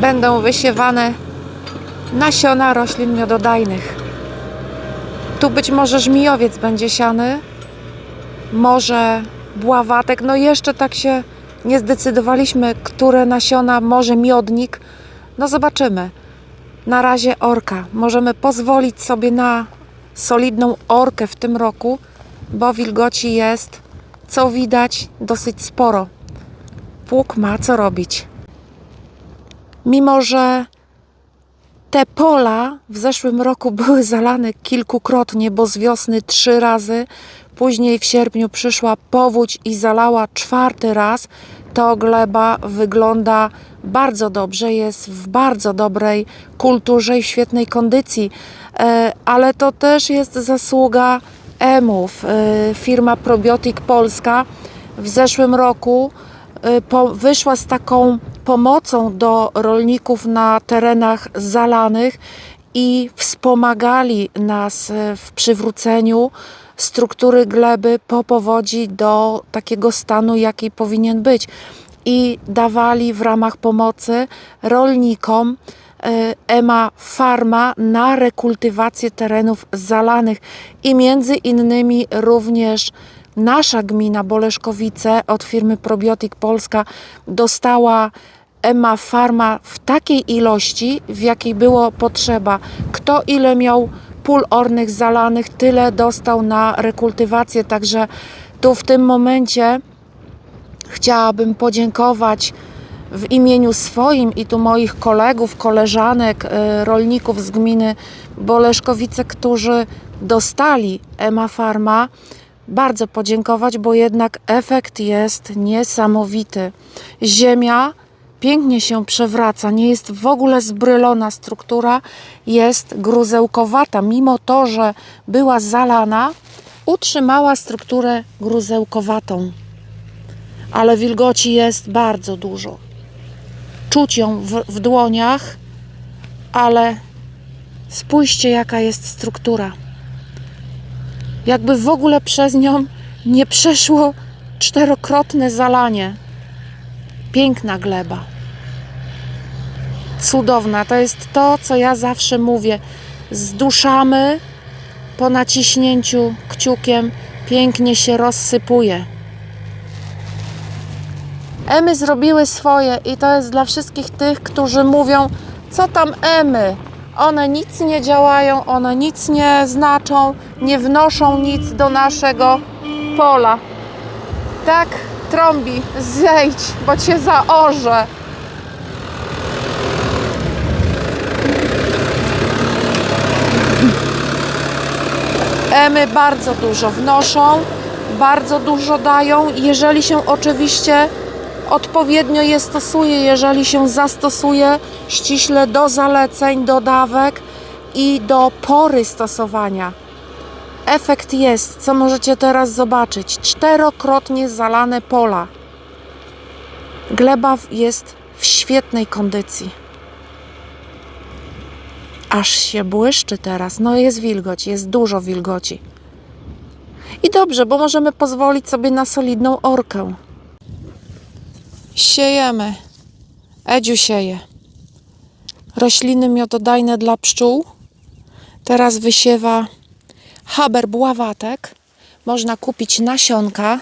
będą wysiewane nasiona roślin miododajnych. Tu być może żmijowiec będzie siany, może bławatek. No jeszcze tak się nie zdecydowaliśmy, które nasiona, może miodnik. No zobaczymy. Na razie orka. Możemy pozwolić sobie na solidną orkę w tym roku, bo wilgoci jest, co widać, dosyć sporo. Pług ma co robić. Mimo, że te pola w zeszłym roku były zalane kilkukrotnie, bo z wiosny trzy razy, później w sierpniu przyszła powódź i zalała czwarty raz, to gleba wygląda bardzo dobrze, jest w bardzo dobrej kulturze i w świetnej kondycji, E, ale to też jest zasługa EMów. E, Firma Probiotik Polska w zeszłym roku po, wyszła z taką pomocą do rolników na terenach zalanych i wspomagali nas y, w przywróceniu struktury gleby po powodzi do takiego stanu, jaki powinien być. I dawali w ramach pomocy rolnikom y, EMA Farma na rekultywację terenów zalanych i między innymi również nasza gmina Boleszkowice od firmy Probiotik Polska dostała EMA Farma w takiej ilości, w jakiej było potrzeba. Kto ile miał pól ornych zalanych, tyle dostał na rekultywację. Także tu w tym momencie chciałabym podziękować w imieniu swoim i tu moich kolegów, koleżanek, y, rolników z gminy Boleszkowice, którzy dostali EMA Farma, bardzo podziękować, bo jednak efekt jest niesamowity. Ziemia pięknie się przewraca, nie jest w ogóle zbrylona struktura, jest gruzełkowata, mimo to, że była zalana, utrzymała strukturę gruzełkowatą. Ale wilgoci jest bardzo dużo. Czuć ją w, w dłoniach, ale spójrzcie, jaka jest struktura jakby w ogóle przez nią nie przeszło czterokrotne zalanie. Piękna gleba. Cudowna. To jest to, co ja zawsze mówię. Zduszamy po naciśnięciu kciukiem, pięknie się rozsypuje. Emy zrobiły swoje i to jest dla wszystkich tych, którzy mówią, co tam Emy, one nic nie działają, one nic nie znaczą, nie wnoszą nic do naszego pola. Tak trąbi, zejdź, bo cię zaorze. Emy bardzo dużo wnoszą, bardzo dużo dają, jeżeli się oczywiście odpowiednio je stosuje, jeżeli się zastosuje ściśle do zaleceń, do dawek i do pory stosowania. Efekt jest, co możecie teraz zobaczyć, czterokrotnie zalane pola. Gleba jest w świetnej kondycji. Aż się błyszczy teraz. No jest wilgoć, jest dużo wilgoci. I dobrze, bo możemy pozwolić sobie na solidną orkę. Siejemy. Edziu sieje. Rośliny miododajne dla pszczół. Teraz wysiewa haber bławatek. Można kupić nasionka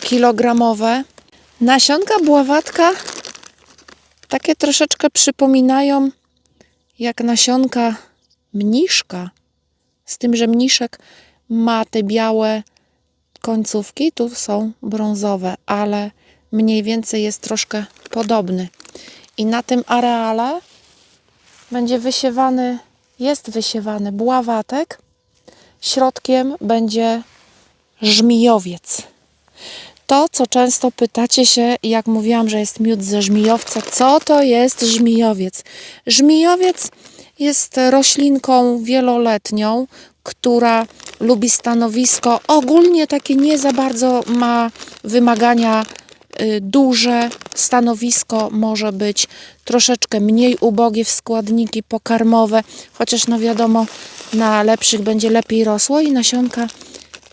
kilogramowe. Nasionka bławatka takie troszeczkę przypominają jak nasionka mniszka. Z tym, że mniszek ma te białe końcówki, tu są brązowe, ale mniej więcej jest troszkę podobny. I na tym areale będzie wysiewany, jest wysiewany bławatek, środkiem będzie żmijowiec. To, co często pytacie się, jak mówiłam, że jest miód ze żmijowca, co to jest żmijowiec? Żmijowiec jest roślinką wieloletnią, która lubi stanowisko ogólnie takie nie za bardzo ma wymagania y, duże. Stanowisko może być troszeczkę mniej ubogie w składniki pokarmowe, chociaż no wiadomo, na lepszych będzie lepiej rosło i nasionka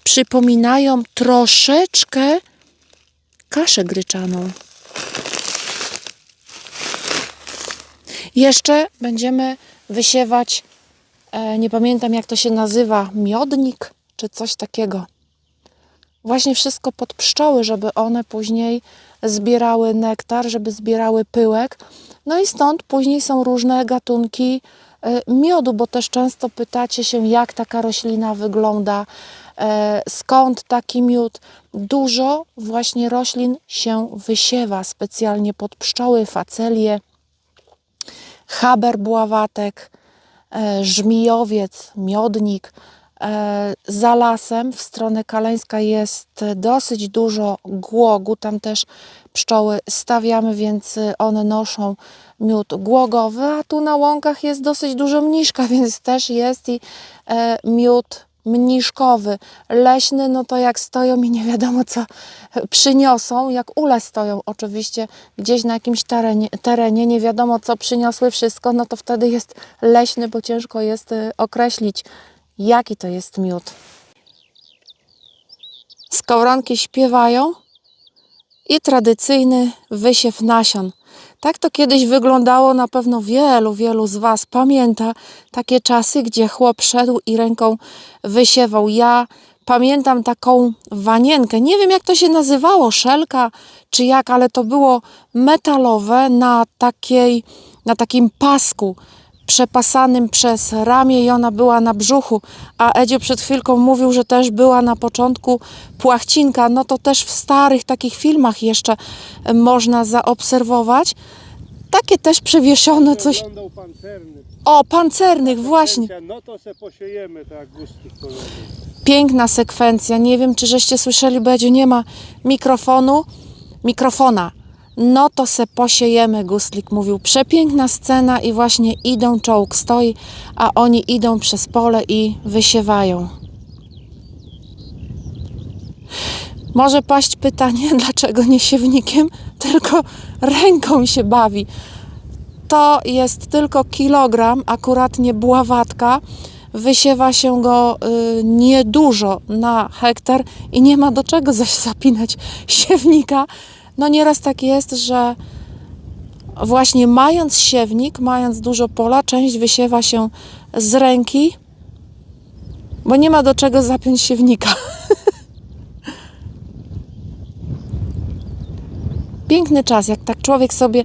przypominają troszeczkę kaszę gryczaną. Jeszcze będziemy wysiewać, e, nie pamiętam jak to się nazywa, miodnik czy coś takiego. Właśnie wszystko pod pszczoły, żeby one później zbierały nektar, żeby zbierały pyłek. No i stąd później są różne gatunki miodu, bo też często pytacie się, jak taka roślina wygląda, e, skąd taki miód. Dużo właśnie roślin się wysiewa specjalnie pod pszczoły, facelie, haber bławatek, e, żmijowiec, miodnik. E, Za lasem w stronę Kaleńska jest dosyć dużo głogu. Tam też pszczoły stawiamy, więc one noszą miód głogowy, a tu na łąkach jest dosyć dużo mniszka, więc też jest i e, miód mniszkowy. Leśny, no to jak stoją i nie wiadomo co przyniosą, jak ule stoją oczywiście gdzieś na jakimś terenie, terenie nie wiadomo co przyniosły wszystko, no to wtedy jest leśny, bo ciężko jest y, określić jaki to jest miód. Skowronki śpiewają i tradycyjny wysiew nasion. Tak to kiedyś wyglądało, na pewno wielu, wielu z Was pamięta takie czasy, gdzie chłop szedł i ręką wysiewał. Ja pamiętam taką wanienkę, nie wiem jak to się nazywało, szelka czy jak, ale to było metalowe na takiej, na takim pasku przepasanym przez ramię i ona była na brzuchu, a Edzio przed chwilką mówił, że też była na początku płachcinka, no to też w starych takich filmach jeszcze e, można zaobserwować. Takie też przewieszone coś. O, pancernych, właśnie. No to se posiejemy, tak. Piękna sekwencja. Nie wiem, czy żeście słyszeli, bo Edziu nie ma mikrofonu, mikrofona. No to se posiejemy, Gustlik mówił. Przepiękna scena i właśnie idą, czołg stoi, a oni idą przez pole i wysiewają. Może paść pytanie, dlaczego nie siewnikiem, tylko ręką się bawi. To jest tylko kilogram, akuratnie bławatka. Wysiewa się go y, niedużo na hektar i nie ma do czego zaś zapinać siewnika. No nieraz tak jest, że właśnie mając siewnik, mając dużo pola, część wysiewa się z ręki, bo nie ma do czego zapiąć siewnika. Piękny czas, jak tak człowiek sobie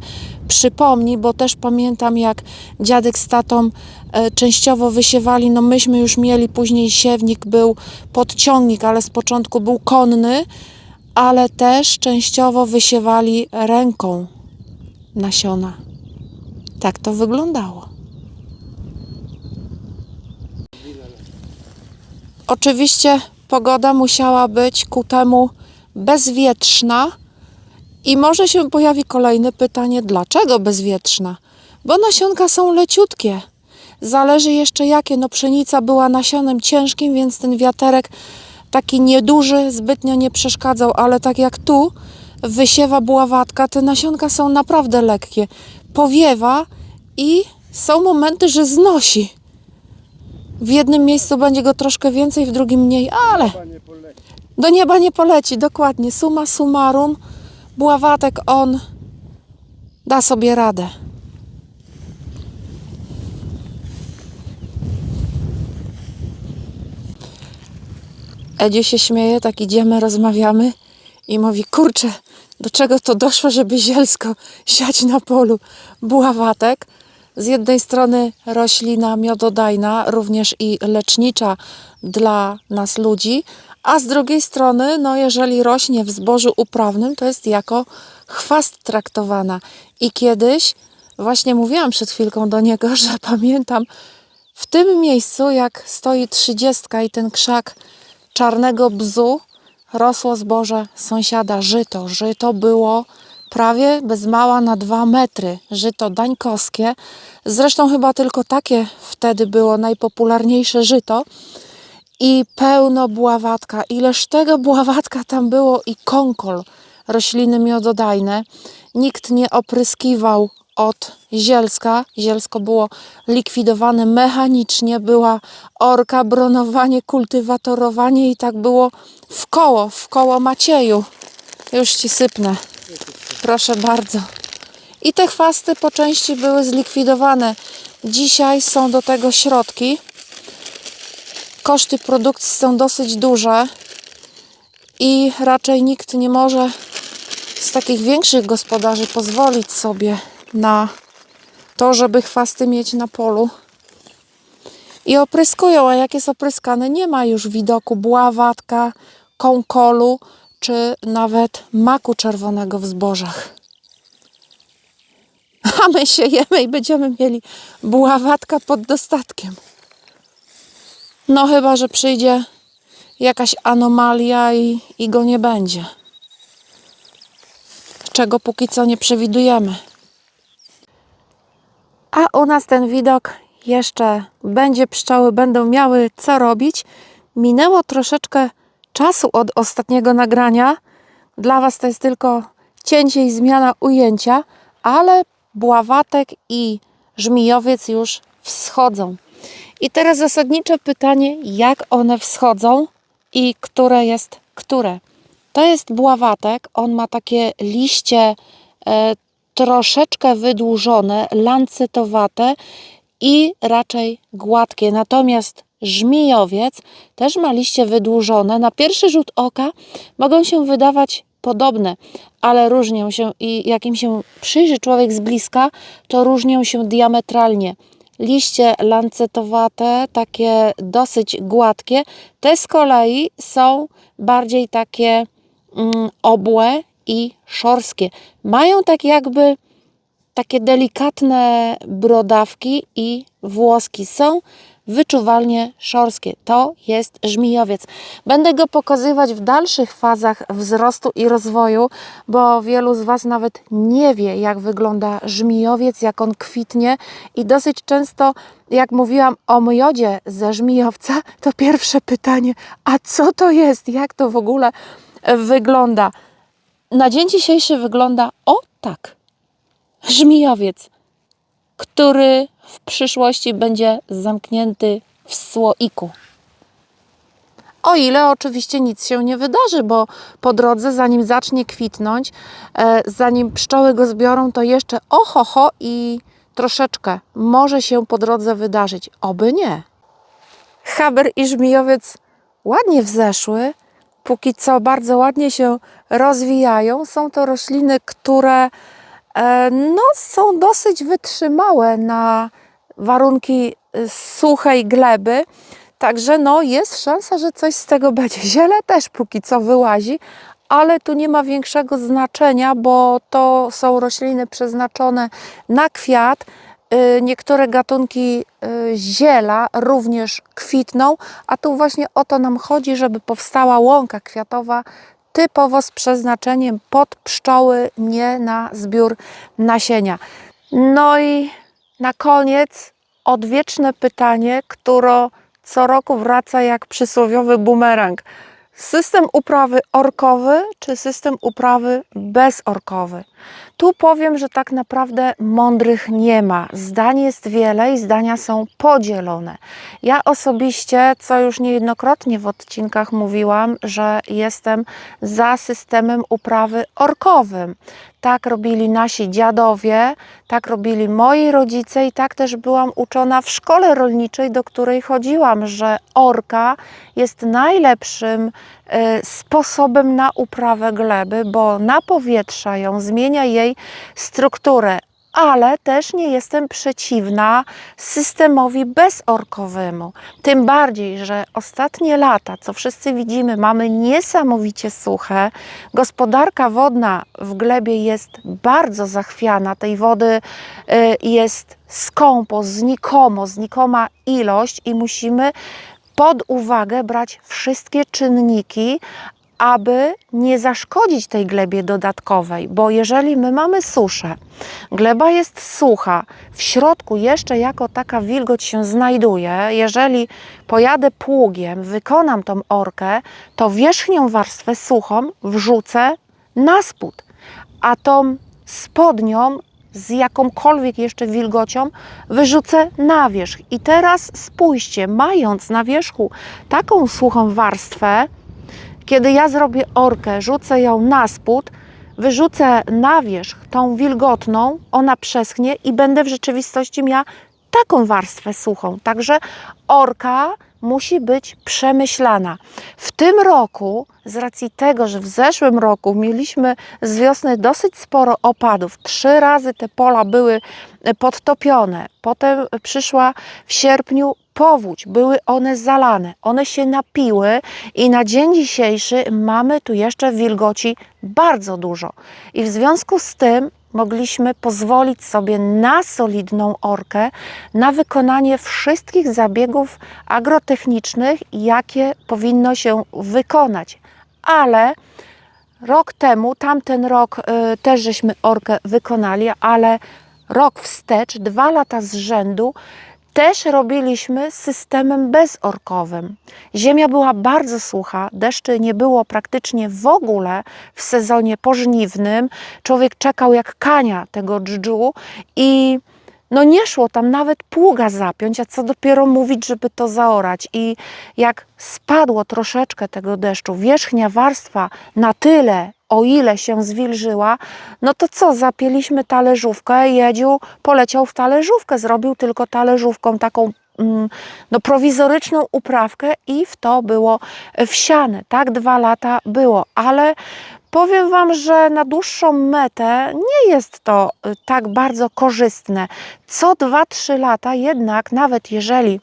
przypomni, bo też pamiętam, jak dziadek z tatą e, częściowo wysiewali. No myśmy już mieli później siewnik, był podciągnik, ale z początku był konny, ale też częściowo wysiewali ręką nasiona. Tak to wyglądało. Oczywiście pogoda musiała być ku temu bezwietrzna. I może się pojawi kolejne pytanie, dlaczego bezwietrzna? Bo nasionka są leciutkie. Zależy jeszcze jakie. No pszenica była nasionem ciężkim, więc ten wiaterek taki nieduży zbytnio nie przeszkadzał, ale tak jak tu wysiewa buławatka, te nasionka są naprawdę lekkie. Powiewa i są momenty, że znosi. W jednym miejscu będzie go troszkę więcej, w drugim mniej, ale do nieba nie poleci, dokładnie. Suma summarum, Bławatek on da sobie radę. Edziu się śmieje, tak idziemy, rozmawiamy i mówi, kurczę, do czego to doszło, żeby zielsko siać na polu buławatek. Z jednej strony roślina miododajna, również i lecznicza dla nas ludzi, a z drugiej strony, no jeżeli rośnie w zbożu uprawnym, to jest jako chwast traktowana. I kiedyś, właśnie mówiłam przed chwilką do niego, że pamiętam w tym miejscu, jak stoi trzydziestka i ten krzak czarnego bzu, rosło zboże sąsiada żyto. Żyto było prawie bez mała na dwa metry. Żyto dańkowskie. Zresztą chyba tylko takie wtedy było najpopularniejsze żyto. I pełno bławatka. Ileż tego bławatka tam było i konkol, rośliny miododajne. Nikt nie opryskiwał od zielska. Zielsko było likwidowane mechanicznie. Była orka, bronowanie, kultywatorowanie i tak było w koło, w koło Macieju. Już ci sypnę. Proszę bardzo. I te chwasty po części były zlikwidowane. Dzisiaj są do tego środki. Koszty produkcji są dosyć duże i raczej nikt nie może z takich większych gospodarzy pozwolić sobie na to, żeby chwasty mieć na polu. I opryskują, a jak jest opryskane, nie ma już widoku bławatka, kąkolu czy nawet maku czerwonego w zbożach. A my siejemy i będziemy mieli buławatka pod dostatkiem. No chyba, że przyjdzie jakaś anomalia i, i go nie będzie. Czego póki co nie przewidujemy. A u nas ten widok jeszcze będzie, pszczoły będą miały co robić. Minęło troszeczkę czasu od ostatniego nagrania. Dla Was to jest tylko cięcie i zmiana ujęcia, ale bławatek i żmijowiec już wschodzą. I teraz zasadnicze pytanie, jak one wschodzą i które jest które. To jest bławatek, on ma takie liście e, troszeczkę wydłużone, lancetowate i raczej gładkie. Natomiast żmijowiec też ma liście wydłużone. Na pierwszy rzut oka mogą się wydawać podobne, ale różnią się i jak im się przyjrzy człowiek z bliska, to różnią się diametralnie. Liście lancetowate, takie dosyć gładkie, te z kolei są bardziej takie mm, obłe i szorskie. Mają tak jakby takie delikatne brodawki i włoski. Są wyczuwalnie szorskie. To jest żmijowiec. Będę go pokazywać w dalszych fazach wzrostu i rozwoju, bo wielu z Was nawet nie wie, jak wygląda żmijowiec, jak on kwitnie i dosyć często, jak mówiłam o miodzie ze żmijowca, to pierwsze pytanie, a co to jest? Jak to w ogóle wygląda? Na dzień dzisiejszy wygląda o tak. Żmijowiec, który w przyszłości będzie zamknięty w słoiku. O ile oczywiście nic się nie wydarzy, bo po drodze, zanim zacznie kwitnąć, e, zanim pszczoły go zbiorą, to jeszcze ohoho i troszeczkę może się po drodze wydarzyć. Oby nie. Haber i żmijowiec ładnie wzeszły. Póki co bardzo ładnie się rozwijają. Są to rośliny, które e, no, są dosyć wytrzymałe na warunki y, suchej gleby. Także no, jest szansa, że coś z tego będzie. Ziele też póki co wyłazi, ale tu nie ma większego znaczenia, bo to są rośliny przeznaczone na kwiat. Y, Niektóre gatunki y, ziela również kwitną, a tu właśnie o to nam chodzi, żeby powstała łąka kwiatowa typowo z przeznaczeniem pod pszczoły, nie na zbiór nasienia. No i na koniec odwieczne pytanie, które co roku wraca jak przysłowiowy bumerang. System uprawy orkowy czy system uprawy bezorkowy? Tu powiem, że tak naprawdę mądrych nie ma. Zdań jest wiele i zdania są podzielone. Ja osobiście, co już niejednokrotnie w odcinkach mówiłam, że jestem za systemem uprawy orkowym. Tak robili nasi dziadowie, tak robili moi rodzice i tak też byłam uczona w szkole rolniczej, do której chodziłam, że orka jest najlepszym e, sposobem na uprawę gleby, bo napowietrza ją, zmienia jej strukturę. Ale też nie jestem przeciwna systemowi bezorkowemu. Tym bardziej, że ostatnie lata, co wszyscy widzimy, mamy niesamowicie suche. Gospodarka wodna w glebie jest bardzo zachwiana. Tej wody y, jest skąpo, znikomo, znikoma ilość i musimy pod uwagę brać wszystkie czynniki, aby nie zaszkodzić tej glebie dodatkowej, bo jeżeli my mamy suszę, gleba jest sucha, w środku jeszcze jako taka wilgoć się znajduje, jeżeli pojadę pługiem, wykonam tą orkę, to wierzchnią warstwę suchą wrzucę na spód, a tą spodnią z jakąkolwiek jeszcze wilgocią wyrzucę na wierzch. I teraz spójrzcie, mając na wierzchu taką suchą warstwę, kiedy ja zrobię orkę, rzucę ją na spód, wyrzucę na wierzch tą wilgotną, ona przeschnie i będę w rzeczywistości miała taką warstwę suchą. Także orka musi być przemyślana. W tym roku, z racji tego, że w zeszłym roku mieliśmy z wiosny dosyć sporo opadów, trzy razy te pola były e, podtopione, potem przyszła w sierpniu powódź, były one zalane, one się napiły i na dzień dzisiejszy mamy tu jeszcze wilgoci bardzo dużo. I w związku z tym mogliśmy pozwolić sobie na solidną orkę, na wykonanie wszystkich zabiegów agrotechnicznych, jakie powinno się wykonać. Ale rok temu, tamten rok y, też żeśmy orkę wykonali, ale rok wstecz, dwa lata z rzędu, też robiliśmy systemem bezorkowym. Ziemia była bardzo sucha, deszczy nie było praktycznie w ogóle w sezonie pożniwnym. Człowiek czekał jak kania tego dżdżu i no nie szło tam nawet pługa zapiąć, a co dopiero mówić, żeby to zaorać. I jak spadło troszeczkę tego deszczu, wierzchnia warstwa na tyle, o ile się zwilżyła, no to co, zapięliśmy talerzówkę, Jedziu poleciał w talerzówkę, zrobił tylko talerzówką taką mm, no, prowizoryczną uprawkę i w to było wsiane. Tak dwa lata było, ale powiem Wam, że na dłuższą metę nie jest to y, tak bardzo korzystne. Co 2-3 lata jednak, nawet jeżeli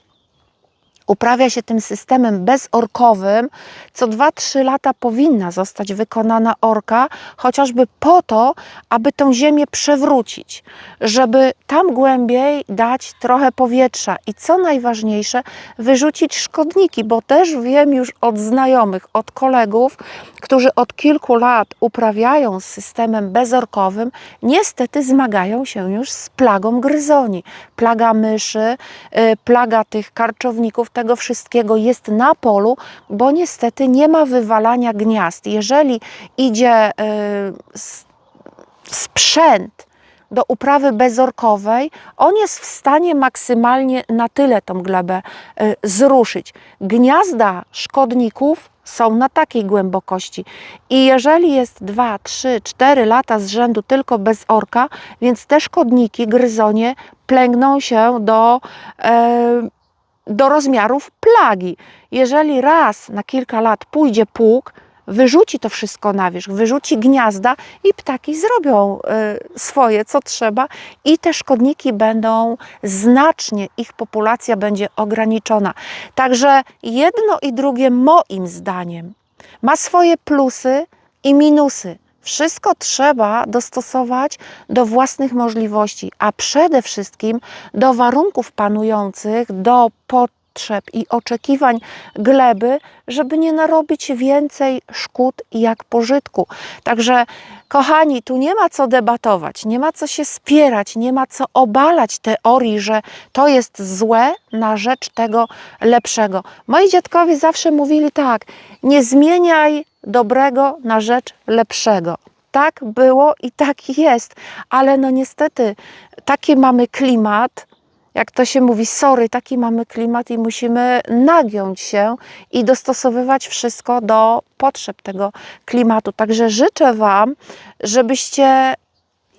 uprawia się tym systemem bezorkowym, co 2-3 lata powinna zostać wykonana orka, chociażby po to, aby tą ziemię przewrócić, żeby tam głębiej dać trochę powietrza i co najważniejsze, wyrzucić szkodniki, bo też wiem już od znajomych, od kolegów, którzy od kilku lat uprawiają z systemem bezorkowym, niestety zmagają się już z plagą gryzoni. Plaga myszy, y, plaga tych karczowników, tego wszystkiego jest na polu, bo niestety nie ma wywalania gniazd. Jeżeli idzie y, sprzęt do uprawy bezorkowej, on jest w stanie maksymalnie na tyle tą glebę y, zruszyć. Gniazda szkodników są na takiej głębokości. I jeżeli jest 2, 3, 4 lata z rzędu tylko bez orka, więc te szkodniki, gryzonie plęgną się do, e, do rozmiarów plagi. Jeżeli raz na kilka lat pójdzie pług, wyrzuci to wszystko na wierzch, wyrzuci gniazda i ptaki zrobią e, swoje, co trzeba, i te szkodniki będą znacznie, ich populacja będzie ograniczona. Także jedno i drugie, moim zdaniem, ma swoje plusy i minusy. Wszystko trzeba dostosować do własnych możliwości, a przede wszystkim do warunków panujących, do potrzeb i oczekiwań gleby, żeby nie narobić więcej szkód jak pożytku. Także, kochani, tu nie ma co debatować, nie ma co się spierać, nie ma co obalać teorii, że to jest złe na rzecz tego lepszego. Moi dziadkowie zawsze mówili tak: nie zmieniaj dobrego na rzecz lepszego. Tak było i tak jest, ale no niestety taki mamy klimat, jak to się mówi, sorry, taki mamy klimat i musimy nagiąć się i dostosowywać wszystko do potrzeb tego klimatu. Także życzę Wam, żebyście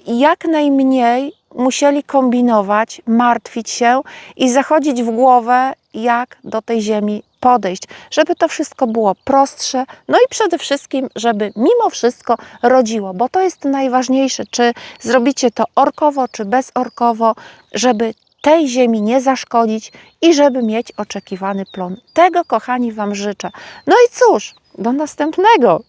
jak najmniej musieli kombinować, martwić się i zachodzić w głowę, jak do tej ziemi podejść, żeby to wszystko było prostsze, no i przede wszystkim, żeby mimo wszystko rodziło, bo to jest najważniejsze, czy zrobicie to orkowo, czy bezorkowo, żeby tej ziemi nie zaszkodzić i żeby mieć oczekiwany plon. Tego, kochani, Wam życzę. No i cóż, do następnego.